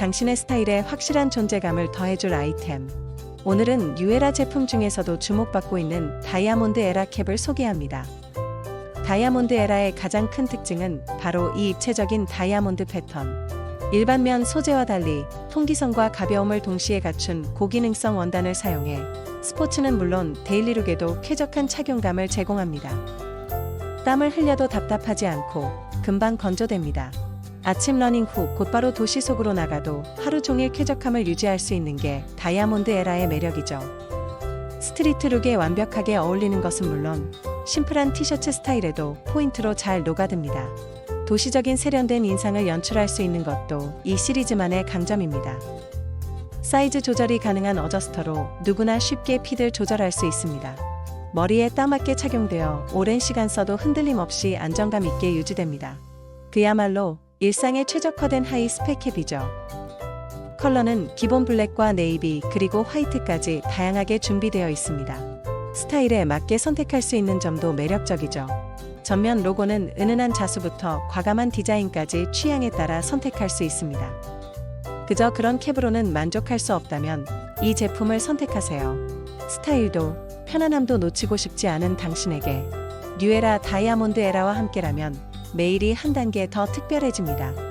당신의 스타일에 확실한 존재감을 더해줄 아이템. 오늘은 뉴에라 제품 중에서도 주목받고 있는 다이아몬드 에라 캡을 소개합니다. 다이아몬드 에라의 가장 큰 특징은 바로 이 입체적인 다이아몬드 패턴. 일반 면 소재와 달리 통기성과 가벼움을 동시에 갖춘 고기능성 원단을 사용해 스포츠는 물론 데일리룩에도 쾌적한 착용감을 제공합니다. 땀을 흘려도 답답하지 않고 금방 건조됩니다. 아침 러닝 후 곧바로 도시 속으로 나가도 하루 종일 쾌적함을 유지할 수 있는 게 다이아몬드 에라의 매력이죠. 스트리트 룩에 완벽하게 어울리는 것은 물론 심플한 티셔츠 스타일에도 포인트로 잘 녹아듭니다. 도시적인 세련된 인상을 연출할 수 있는 것도 이 시리즈만의 강점입니다. 사이즈 조절이 가능한 어저스터로 누구나 쉽게 핏을 조절할 수 있습니다. 머리에 딱 맞게 착용되어 오랜 시간 써도 흔들림 없이 안정감 있게 유지됩니다. 그야말로 일상에 최적화된 하이 스펙 캡이죠. 컬러는 기본 블랙과 네이비 그리고 화이트까지 다양하게 준비되어 있습니다. 스타일에 맞게 선택할 수 있는 점도 매력적이죠. 전면 로고는 은은한 자수부터 과감한 디자인까지 취향에 따라 선택할 수 있습니다. 그저 그런 캡으로는 만족할 수 없다면 이 제품을 선택하세요. 스타일도 편안함도 놓치고 싶지 않은 당신에게 뉴에라 다이아몬드 에라와 함께라면 매일이 한 단계 더 특별해집니다.